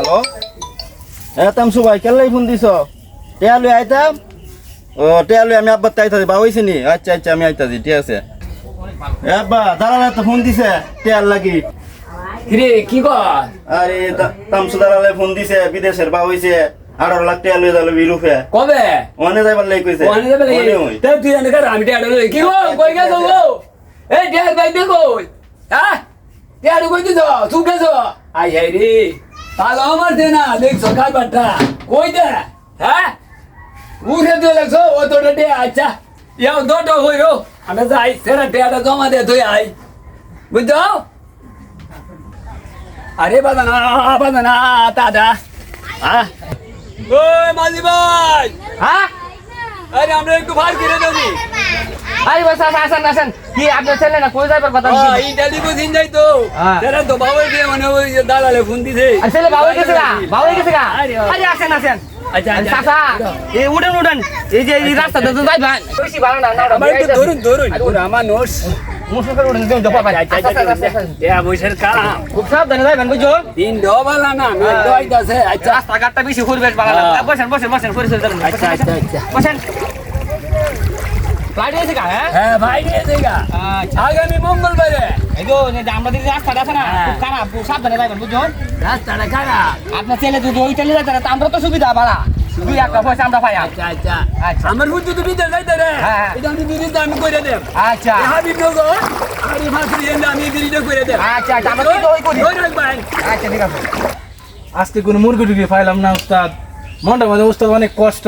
Hello হ্যাঁ তামসু ভাই Kelai phone দিছ? টেয়া লই আইতাম ও টেয়া লই আমি আব্বার তাইতাছি বা হইছে নি? আচ্ছা আচ্ছা আমি আইতাছি ঠিক আছে। আব্বা দাঁড়ালে তো ফোন দিছে টেয়ার লাগি। কিরে কি কর? আরে তামসু দাঁড়ালে ফোন দিছে বিদেশের বা হইছে আঠারো লাখ টেয়া লই দাঁড়ালে বিরুফে কবে? ওখানে যাইবার লাগি কইছে। ওখানে যাবে ওখানে লাগি। তাই তুই এনে কর? আমি টিয়াড় লই কি গো? কই গেছো গো? এই টিয়াড় বাই দে কই? হ্যাঁ টিয়াড় কই দিছো? তুই গেছো আই হাই রে। তাহলে আমার দে না দেখ সকাল বাটা কই দে? হ্যাঁ? উঠে দিয়ে লাগছো ও তো ডে আচ্ছা। ইয়াও দোটো হইরো আমি যাই সেরা টিয়াড় জমা দে তুই আই বুঝছ? আরে বাদানা বাদানা দাদা হ্যাঁ? ওই মাঝি ভাই। হ্যাঁ? আরে আমরা একটু ভার কিনে দেবি। আরে বাস আসেন আসেন আসেন। কি আপনার ছেলে না কই যাইবার কথা? ইন্টারলি বুঝিন যাই তো। হ্যাঁ। তারা তো বাবা দিয়ে মানে ওই যে দালালে ফোন দিছে। আর ছেলে বাবা গেছে গা বাবা গেছে গা। আরে, আসেন আসেন। এই এই এই রাস্তাঘাটটা বেশি পরিবেশ ভালো না হ্যাঁ। বসেন বসেন বসেন পরিচয় দেবেন আচ্ছা আচ্ছা আচ্ছা বসেন ফ্লাইট হয়েছে গা হ্যাঁ? হ্যাঁ আচ্ছা। আগামী মঙ্গলবারে। এই তো এই আমরা দিদি রাস্তাটা আছে না হ্যাঁ। খুব খারাপ সাবধানে রাস্তাটা খারাপ। আপনার ছেলে যদি ওই ছেলে যাচ্ছে না, আমরা তো সুবিধা বাড়া। দুই একটা পয়সা আমরা পাই আচ্ছা আচ্ছা। আমার বুদ্ধি তো বিদ্যা যাইতে রে। এটা আমি বিরিতে আমি করে দেব। আচ্ছা। আমি করে দেব। আচ্ছা আচ্ছা আমরা তো ওই করি। আচ্ছা ঠিক আছে। আজকে কোনো মুরগি টুরগি পাইলাম না উস্তাদ। মনটা মানে উস্তাদ অনেক কষ্ট।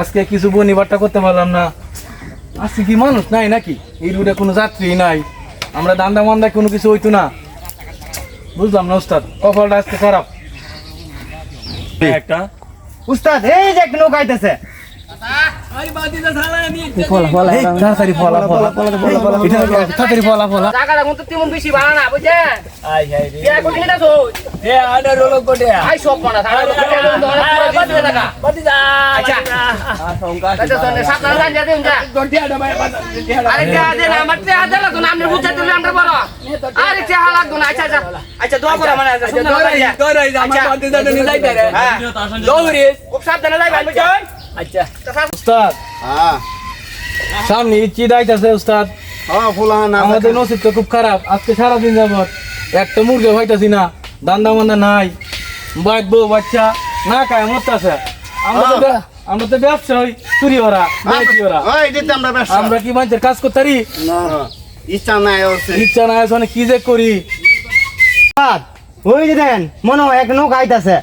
আজকে কিছু বনি বনিবারটা করতে পারলাম না। আজকে কি মানুষ নাই নাকি? এই রুটে কোনো যাত্রী নাই। আমরা দান্দা মান্দা কোনো কিছু হইতো না। বুঝলাম না উস্তাদ কপালটা আজকে খারাপ। একটা। উস্তাদ এই যে এক নৌকা আইতেছে। তাড়াতাড়ি ফলা ফলা তাড়াতাড়ি ফলা ফলা। জায়গাটা কিন্তু তেমন বেশি ভালো না বুঝছেন আই হাই রে বিয়া কোটি না তো এ আডা রোলো কোটে আই সব মানা তারা তো পুরো টাকা বাদিটা আচ্ছা। আচ্ছা শুনে সাবধানে লাইন যা দেন যা গন্টি আডা ভাই বাদিটা আরে তে আদে না আমার তে আদে লাগতো না আমরা বুঝতে তুলে আমরা বড়। আরে না আচ্ছা আচ্ছা। আচ্ছা দোয়া করে মানে আচ্ছা লাইন দরাই আমার রে। হ্যাঁ। দৌড়ি খুব সাবধানে যাইবেন বুঝছেন আচ্ছা। উস্তাদ। হ্যাঁ। সামনে ঈদ আইতাছে উস্তাদ। হ্যাঁ ফুলান আমাদের নসিব তো খুব খারাপ। আজকে সারাদিন যাবত একটা মুরগি হইতাছি না। দান্দা মান্দা নাই। বাইক বউ বাচ্চা না খায় মরতাছে। আমরা তো বে- আমরা তো ব্যবসা হই চুরি ওরা আমরা কি মানুষের কাজ করতে পারি না ইচ্ছা নাই ইচ্ছা না আছে কি যে করি? ওই যে দেন মনে হয় এক নৌকা আইতাছে।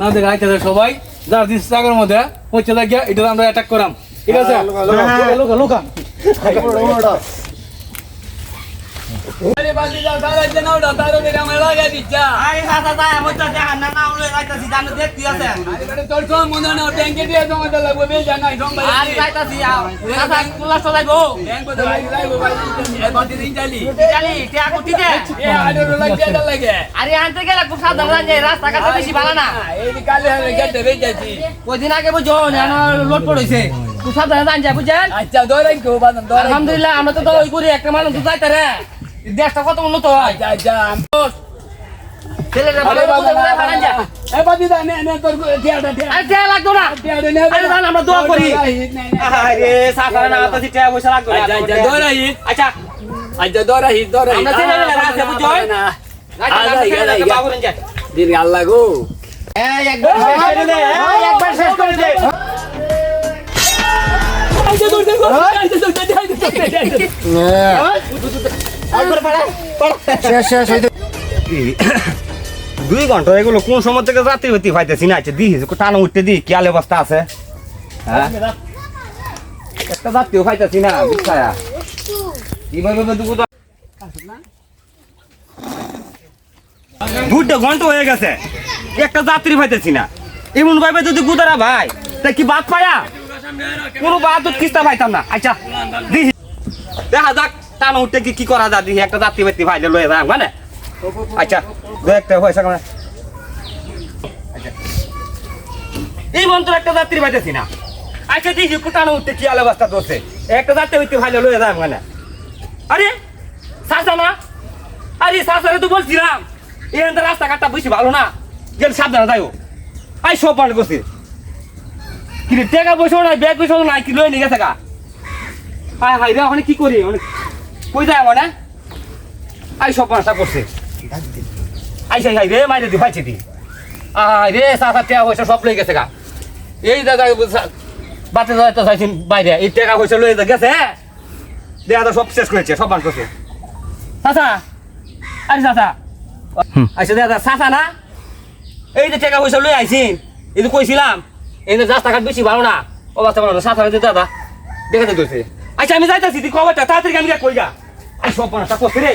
না দেখে আইতেছে সবাই। যার দিস চাকর মধ্যে পৌঁছে লাগিয়া এটা আমরা অ্যাটাক করাম। ঠিক আছে? হ্যাঁ, লোকা, লোকা। আরে মনে আনতে গেলে খুব সাবধানে লাইন যাই রাস্তা ঘাট বেশি ভালো না কদিন আগে বুঝো জানো পড়েছে খুব সাবধানে লাইন আচ্ছা দৌড়াই আলহামদুলিল্লাহ আমরা তো তো করি একটা মানুষ যাইতে রে দেশটা কত উন্নত হয় আচ্ছা আচ্ছা আরে দাঁড়ান, আমরা দোয়া করি। আচ্ছা আচ্ছা আচ্ছা আচ্ছা আমরা না আচ্ছা আচ্ছা, আচ্ছা, দিন আল্লাহ গো এই একবার শেষ দে এই একবার শেষ দে আচ্ছা দৌড় দে আচ্ছা দৌড় দে আচ্ছা দুই ঘণ্টা এগুলো কোন সময় থেকে পাইতেছি না আচ্ছা টানো উঠতে দি কি আলে অবস্থা আছে? হ্যাঁ? একটা পাইতেছি না বিছায়া। কীভাবে দুটো ঘণ্টা হয়ে গেছে একটা যাত্রী পাইতেছি না। এমন ভাবে যদি গুদারা ভাই তা কি বাদ পায়া? কোনো বাদ কিস্তা পাইতাম না। আচ্ছা দেখা যাক। টানো উঠতে কি করা যায়? দিহি একটা যাত্রী পাইতে ভাইলে লয়ে যাক মানে? আচ্ছা দু একটা পয়সা কামা আচ্ছা। এই মন্ত্র একটা যাত্রী পাইতেছি না। আচ্ছা দেখি কুটানো উঠতে কি আলো অবস্থা করছে একটা যাত্রী হইতে ভাইলে লয়ে যাক মানে? আরে, সাসা না? আরে, সাসারে তো বলছিলাম। এখান রাস্তাঘাটটা বেশি ভালো না। গেলে সাবধানে যাইও। আই, সব পাল্ট করছি। কি রে টাকা পয়সাও নাই, ব্যাগ পয়সাও নাই, কি লই নিয়ে গেছে গা? হাই হাই রে, ওখানে কি করি? মানে কই যায় মানে? আই সব পাঁচটা করছে। আই সাই রে মাইরে দি ফাইছে দি আই রে সাত টাকা পয়সা সব লই গেছে গা। এই জায়গায় বাতে যাইতে চাইছেন বাইরে এই টাকা পয়সা লই গেছে? দেখা তো সব শেষ করেছে সব বান করছে। চাচা আরে চাচা। আচ্ছা চাচা না? এই যে টাকা পয়সা লই আইছিন এই যে কইছিলাম এই যে রাস্তাঘাট বেশি ভালো না। অবস্থা ভালো না চাচা দাদা দেখে দিতেছে আচ্ছা আমি যাইতাছি তুই খবরটা তাড়াতাড়ি আমি কই আই সব বানটা করছে রে